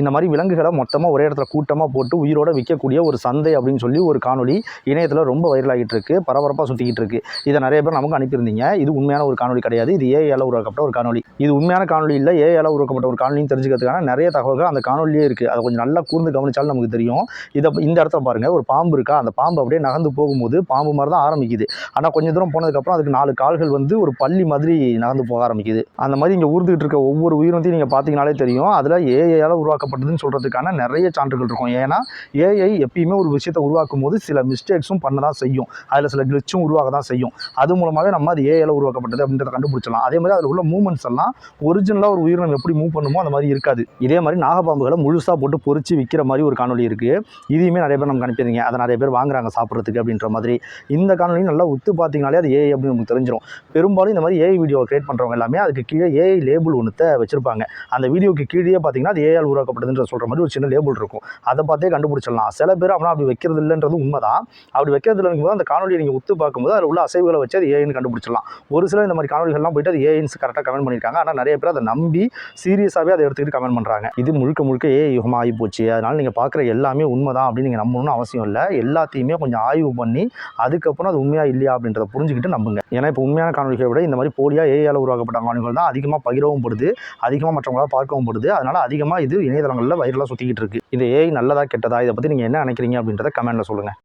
இந்த மாதிரி விலங்குகளை மொத்தமாக ஒரே இடத்துல கூட்டமாக போட்டு உயிரோட விற்கக்கூடிய ஒரு சந்தை அப்படின்னு சொல்லி ஒரு காணொலி இணையத்தில் ரொம்ப வைரலாகிட்டு இருக்கு. பரபரப்பாக சுற்றிக்கிட்டு இருக்கு. இதை நிறைய பேர் நமக்கு அனுப்பியிருந்தீங்க. இது உண்மையான ஒரு காணொலி கிடையாது. இது ஏஐயால் உருவாக்கப்பட்ட ஒரு காணொலி இது உண்மையான காணொலி இல்லை ஏஐயால் உருவாக்கப்பட்ட ஒரு காணொலின்னு தெரிஞ்சுக்கிறதுக்கான நிறைய தகவல்கள் அந்த காணொலியே இருக்குது அதை கொஞ்சம் நல்லா கூர்ந்து கவனிச்சாலும் நமக்கு தெரியும். இதை இந்த இடத்துல பாருங்கள் ஒரு பாம்பு இருக்கா? அந்த பாம்பு அப்படியே நகர்ந்து போகும்போது பாம்பு மாதிரி தான் ஆரம்பிக்குது. ஆனால் கொஞ்சம் தூரம் போனதுக்கப்புறம் அதுக்கு நாலு கால்கள் வந்து ஒரு பள்ளி மாதிரி நகர்ந்து போக ஆரம்பிக்குது. அந்த மாதிரி இங்கே ஊர்ந்துகிட்டு இருக்க ஒவ்வொரு உயிரினத்தையும் நீங்கள் பார்த்தீங்கனாலே தெரியும். அதில் ஏஐயால் உருவாக்கப்பட்டதுன்னு சொல்கிறதுக்கான நிறைய சான்றுகள் இருக்கும். ஏன்னா ஏஐ எப்பயுமே ஒரு விஷயத்தை உருவாக்கும் போது சில மிஸ்டேக்ஸும் பண்ண தான் செய்யும். அதில் சில கிளிச்சும் உருவாக தான் செய்யும். அது மூலமாகவே நம்ம அது ஏஐயில் உருவாக்கப்பட்டது அப்படின்றத கண்டுபிடிச்சலாம் அதே மாதிரி அதில் உள்ள மூமெண்ட்ஸ் எல்லாம் ஒரிஜினலாக ஒரு உயிரினம் எப்படி மூவ் பண்ணுமோ அந்த மாதிரி இருக்காது. இதே மாதிரி நாகப்பாம்புகளை முழுசாக போட்டு பொறிச்சு விற்கிற மாதிரி ஒரு காணொலி இருக்குது இதையுமே நிறைய பேர் நமக்கு அனுப்பியிருந்தீங்க அதை நிறைய பேர் வாங்குறாங்க சாப்பிட்றதுக்கு அப்படின்ற மாதிரி. இந்த காணொலி நல்லா உத்து பார்த்தீங்கனாலே அது ஏஐ அப்படின்னு நமக்கு தெரிஞ்சிடும் பெரும்பாலும் இந்த மாதிரி ஏஐ வீடியோ கிரியேட் பண்ணுறவங்க எல்லாமே அதுக்கு கீழே ஏஐ லேபிள் ஒன்றுத்தை வச்சுருப்பாங்க. அந்த வீடியோக்கு கீழே பார்த்தீங்கன்னா அது ஏஐ உருவாக்க உருவாக்கப்பட்டதுன்ற சொல்கிற மாதிரி ஒரு சின்ன லேபிள் இருக்கும். அதை பார்த்தே கண்டுபிடிச்சிடலாம். சில பேர் ஆனால் அப்படி வைக்கிறது இல்லைன்றது உண்மைதான். அப்படி வைக்கிறது இல்லைங்கும் போது அந்த காணொலியை நீங்கள் உத்து பார்க்கும்போது அதில் உள்ள அசைவுகளை வச்சு அது ஏஐன்னு கண்டுபிடிச்சிடலாம். ஒரு சில இந்த மாதிரி காணொலிகள்லாம் போயிட்டு அது ஏஐன்ஸ் கரெக்டாக கமெண்ட் பண்ணியிருக்காங்க. ஆனால் நிறைய பேர் அதை நம்பி சீரியஸாகவே அதை எடுத்துக்கிட்டு கமெண்ட் பண்ணுறாங்க இது முழுக்க முழுக்க ஏஐ யுகமாக ஆகி போச்சு. அதனால் நீங்கள் பார்க்குற எல்லாமே உண்மை தான் அப்படின்னு நீங்கள் நம்பணும்னு அவசியம் இல்லை. எல்லாத்தையுமே கொஞ்சம் ஆய்வு பண்ணி அதுக்கப்புறம் அது உண்மையாக இல்லையா அப்படின்றத புரிஞ்சுக்கிட்டு நம்புங்க. ஏன்னா இப்போ உண்மையான காணொலிகளை விட இந்த மாதிரி போலியாக ஏஐயால் உருவாக்கப்பட்ட காணொலிகள் தான் அதிகமாக பகிரவும் படுது. அதிகமாக மற்றவங்களால் பார்க்கவும் படுது. அதனால் அதிகமாக இது இணையதளங்களில் வைரலாக சுற்றிக்கிட்டு இருக்கு. இந்த ஏஐ நல்லதா கெட்டதா இதை பற்றி நீங்கள் என்ன நினைக்கிறீங்க அப்படின்றத கமெண்ட்டில் சொல்லுங்கள்